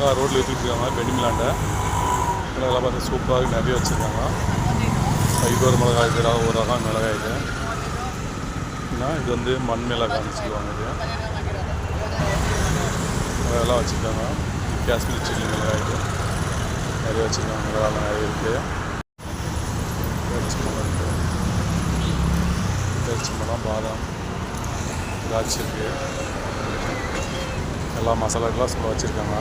அழகாக ரோட்டில் விற்றுட்டு பெண்மிலாண்ட பெனி மிளகாலாம் பார்த்து சூப்பராக நிறைய வச்சுருக்காங்க. இது மிளகாய் இது ஒரு ரகம் மிளகாய் இது. ஏன்னா இது வந்து மண் மிளகாய்னு சொல்லுவாங்க இது. அதெல்லாம் வச்சுருக்காங்க. காஷ்மீர் சில்லி மிளகாய் இது. நிறைய வச்சுருக்காங்க. மிளகாலாம் நிறைய இருக்குது பழம் இருக்குது பேரிச்சம்பழம் பாதாம் திராட்சை இருக்குது எல்லா மசாலாக்கெல்லாம் சொல்ல வச்சுருக்காங்க.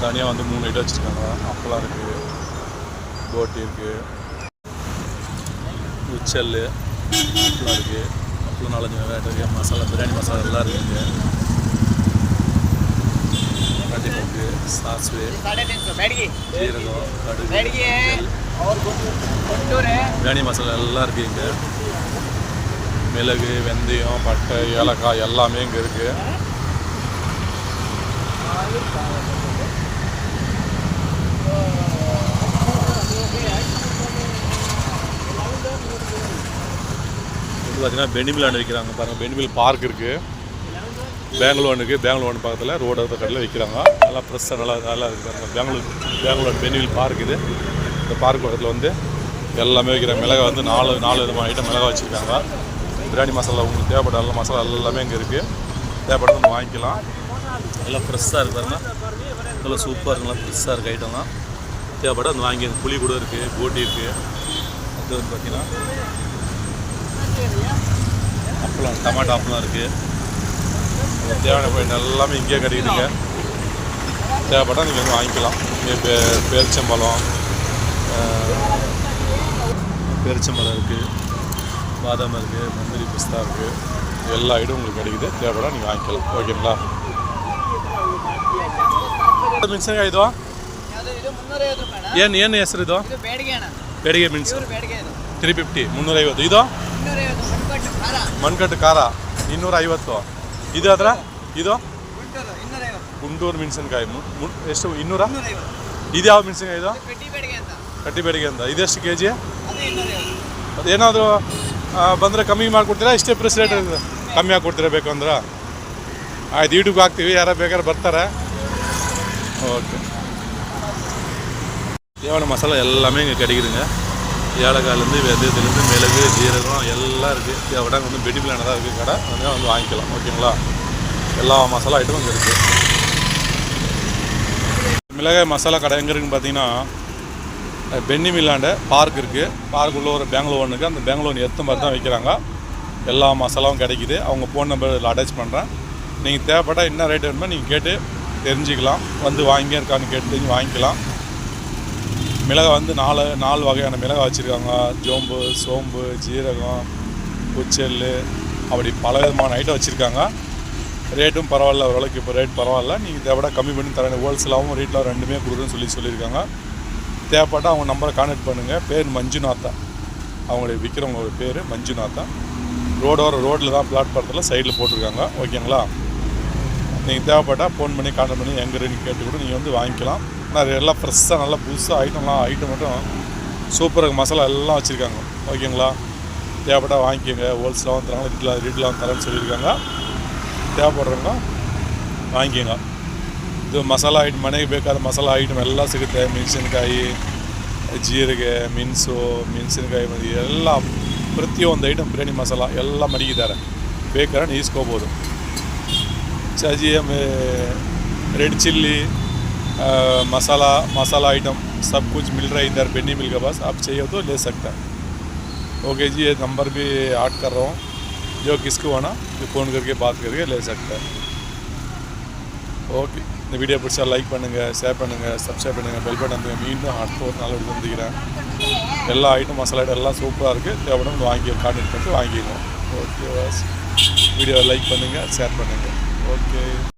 தனியாக வந்து மூணு இடம் வச்சுருக்காங்க. அப்பெல்லாம் இருக்குது போட்டி இருக்குது உச்சல் அப்பெல்லாம் இருக்குது அப்பளம் நாலஞ்சு வெரைட்டி இருக்குது மசாலா பிரியாணி மசாலா எல்லாம் இருக்குது கட்டிமுக்கு சாஸ்வே ஜீரகம் கடுகு பிரியாணி மசாலா எல்லாம் இருக்குது இங்கே. மிளகு வெந்தயம் பட்டை ஏலக்காய் எல்லாமே இங்கே இருக்குது இது பார்த்தீங்கன்னா பெனிமில் விற்கிறாங்க பாருங்கள் பெனிமில் பார்க் இருக்குது பெங்களூர் இருக்குது பெங்களூர் பக்கத்தில் ரோடு கடையில் விற்கிறாங்க நல்லா ஃப்ரெஷ்ஷாக நல்லா நல்லா இருக்குது பெங்களூர் பெங்களூர் பெனிவில் பார்க் இது. இந்த பார்க் பக்கத்தில் வந்து எல்லாமே வைக்கிறாங்க. மிளகாய் வந்து நாலு நாலு விதமான ஐட்டம் மிளகாய் வச்சுருக்காங்க. பிரியாணி மசாலா உங்களுக்கு தேவைப்பட்ட எல்லா மசாலா எல்லாமே இங்கே இருக்குது தேவைப்பட்ட நம்ம வாங்கிக்கலாம். எல்லாம் ஃப்ரெஷ்ஷாக இருக்கு பாருங்க. நல்லா சூப்பராக இருக்குங்களா ஃப்ரெஷ்ஷாக இருக்குது ஐட்டம்லாம் தேவைப்பட்ட வந்து வாங்கி புளி கூட இருக்குது போட்டி இருக்குது அது வந்து பார்த்தீங்கன்னா அப்பளம் டமாட்டோ அப்பளம் இருக்குது உங்களுக்கு தேவையான பாயிண்ட் எல்லாமே இங்கேயே கிடைக்குதுங்க தேவைப்பட்டால் நீங்கள் வந்து வாங்கிக்கலாம் இங்கே பே பேரிச்சம்பழம் ஆஹ், பேரிச்சம்பழம் இருக்குது பாதாம் இருக்குது முந்திரி பிஸ்தா இருக்குது எல்லா ஐட்டம் உங்களுக்கு கிடைக்குது தேவைப்பட்டா நீங்கள் வாங்கிக்கலாம் ஓகேங்களா ಮೆಣಸಿನಕಾಯಿ ಇದು ಯಾವುದು ಇದು ಮುನ್ನೂರೈವತ್ತು ರೂಪಾಯಿ ಏನು ಏನು ಹೆಸರು ಇದು ಇದು ಬೇಡಿಗೆ ಅಣ್ಣ ಬೆಡಿಗೆ ಮೆಣಸು ಇವ್ರು ಬೇಡಿಗೆ ಇದು ತ್ರೀ ಫಿಫ್ಟಿ ಮುನ್ನೂರೈವತ್ತು ಇದು ಮುನ್ನೂರೈವತ್ತು ಮಣ್ಕಟ್ಟು ಖಾರ ಮಣ್ಕಟ್ಟು ಖಾರ ಇನ್ನೂರ ಐವತ್ತು ಇದು ಅದ್ರ ಇದು ಗುಂಟೂರು ಇನ್ನೂರೈವತ್ತು ಗುಂಟೂರು ಮೆಣಸಿನ್ಕಾಯಿ ಮು- ಮು- ಎಷ್ಟು ಇನ್ನೂರ ಇನ್ನೂರೈವತ್ತು ಇದು ಯಾವ ಮೆಣಸಿನ್ಕಾಯಿ ಇದು ಇದು ಪೆಟ್ಟಿ ಬೇಡಿಗೆ ಅಂತ ಕಟ್ಟಿ ಬೇಡಿಗೆ ಅಂತ ಇದೆಷ್ಟು ಕೆ ಜಿ ಅದು ಇನ್ನೂರೈವತ್ತು ಅದು ಏನಾದರೂ ಬಂದರೆ ಕಮ್ಮಿ ಮಾಡಿಕೊಡ್ತೀರಾ ಇಷ್ಟೇ ಪ್ರೆಸ್ ರೇಟ್ ಇರ್ತದೆ ಕಮ್ಮಿ ಹಾಕ್ಕೊಡ್ತೀರಾ ಬೇಕು ಅಂದ್ರೆ ಆಯ್ತು ಯೂಟ್ಯೂಬ್ಗೆ ಹಾಕ್ತೀವಿ ಯಾರು ಬೇಕಾದ್ರೆ ಬರ್ತಾರೆ ஓகே தேவையான மசாலா எல்லாமே இங்கே கிடைக்குதுங்க ஏலக்காயிலேருந்து வெந்தயத்துலேருந்து மிளகு ஜீரகம் எல்லாம் இருக்குது தேவைப்பட்ட வந்து பெடி பிளான தான் இருக்குது கடை வந்து வந்து வாங்கிக்கலாம். ஓகேங்களா? எல்லா மசாலா ஐட்டமும் இங்கே இருக்குது மிளகாய் மசாலா கடை எங்கே இருக்குன்னு பார்த்தீங்கன்னா பென்னி மில்லாண்ட பார்க் இருக்குது பார்க் உள்ள ஒரு பெங்களூர் ஒன்று இருக்குது அந்த பெங்களூர் எத்த மாதிரி தான் வைக்கிறாங்க. எல்லா மசாலாவும் கிடைக்கிது. அவங்க ஃபோன் நம்பர் அட்டாச் பண்ணுறேன் நீங்கள் தேவைப்பட்டால் என்ன ரேட் வேணுமோ நீங்கள் கேட்டு தெரிஞ்சுக்கலாம். வந்து வாங்கியே இருக்கான்னு கேட்டு தெரிஞ்சு வாங்கிக்கலாம். மிளகாய் வந்து நாலு நாலு வகையான மிளகாய் வச்சுருக்காங்க. ஜோம்பு சோம்பு ஜீரகம் உச்சல் அப்படி பல விதமான ஐட்டம் வச்சுருக்காங்க. ரேட்டும் பரவாயில்ல ஓரளவுக்கு இப்போ ரேட் பரவாயில்ல. நீங்கள் தேவைப்பட கம்மி பண்ணி தரேன் ஹோல்சேலாகவும் ரேட்டில் ரெண்டுமே கொடுக்குறேன்னு சொல்லி சொல்லியிருக்காங்க. தேவைப்பட்டால் அவங்க நம்பரை கான்டாக்ட் பண்ணுங்கள் பேர் மஞ்சுநாத்தா. அவங்களுடைய விற்கிறவங்களோட பேர் மஞ்சுநாத்தா. ரோடோர ரோட்டில் தான் பிளாட்ஃபாரத்தில் சைடில் போட்டிருக்காங்க. ஓகேங்களா நீங்கள் தேவைப்பட்டால் ஃபோன் பண்ணி கான்டாக்ட் பண்ணி எங்கே ரெடி கேட்டு கூட நீங்கள் வந்து வாங்கிக்கலாம். நிறைய எல்லாம் ஃப்ரெஷ்ஷாக நல்லா புதுசாக ஐட்டம்லாம் ஐட்டம் மட்டும் சூப்பராக மசாலா எல்லாம் வச்சுருக்காங்க. ஓகேங்களா? தேவைப்பட்டால் வாங்கிக்கோங்க. ஹோல்சேலாக தராங்க. ரீட்டில் ரீட்டில் தரேன்னு சொல்லியிருக்காங்க. தேவைப்படுறவங்க வாங்கிக்கோங்க. இது மசாலா ஐட்டம் ಇದು ಮಸಾಲೆ ಐಟಮ್ ಮನೆಗೆ ಬೇಕಾದ ಮಸಾಲೆ ಐಟಮ್ ಎಲ್ಲ ಸಿಗುತ್ತೆ ಮೆಣಸಿನ್ಕಾಯಿ ಜೀರಿಗೆ ಮೆಣಸು ಮೆಣಸಿನ್ಕಾಯಿ ಮತ್ತು ಎಲ್ಲ ಪ್ರತಿಯೊಂದು ಐಟಮ್ ಬಿರಿಯಾನಿ ಮಸಾಲ ಎಲ್ಲ ಮಡಗಿದ್ದಾರೆ ಬೇಕಾದ್ರೆ போதும். ಚಜಿ red chilli चिल्ली अ, मसाला मसाला आइटम सब कुछ मिल रहा है इधर बेनी मिल के पास आप चाहिए तो ले सकते हैं ओके जी ये नंबर भी ऐड कर रहा हूँ जो किसको आना तो फ़ोन करके बात करके ले सकते हैं ஓகே இந்த வீடியோ பிடிச்சா லைக் பண்ணுங்கள் ஷேர் பண்ணுங்கள் சப்ஸ்கிரைப் பண்ணுங்கள் பெல் பட்டன் அமைங்க. மீண்டும் அடுத்த ஒரு நாள் எடுத்து வந்துக்கிறேன் எல்லா ஐட்டம் மசாலா ஐட்டம் எல்லாம் சூப்பராக இருக்குது தேவைப்படும் வந்து வாங்கி கான்டெக்ட் பண்ணிட்டு வாங்கிக்கணும் ஓகே வீடியோ லைக் பண்ணுங்கள் ஷேர் பண்ணுங்கள் ஓகே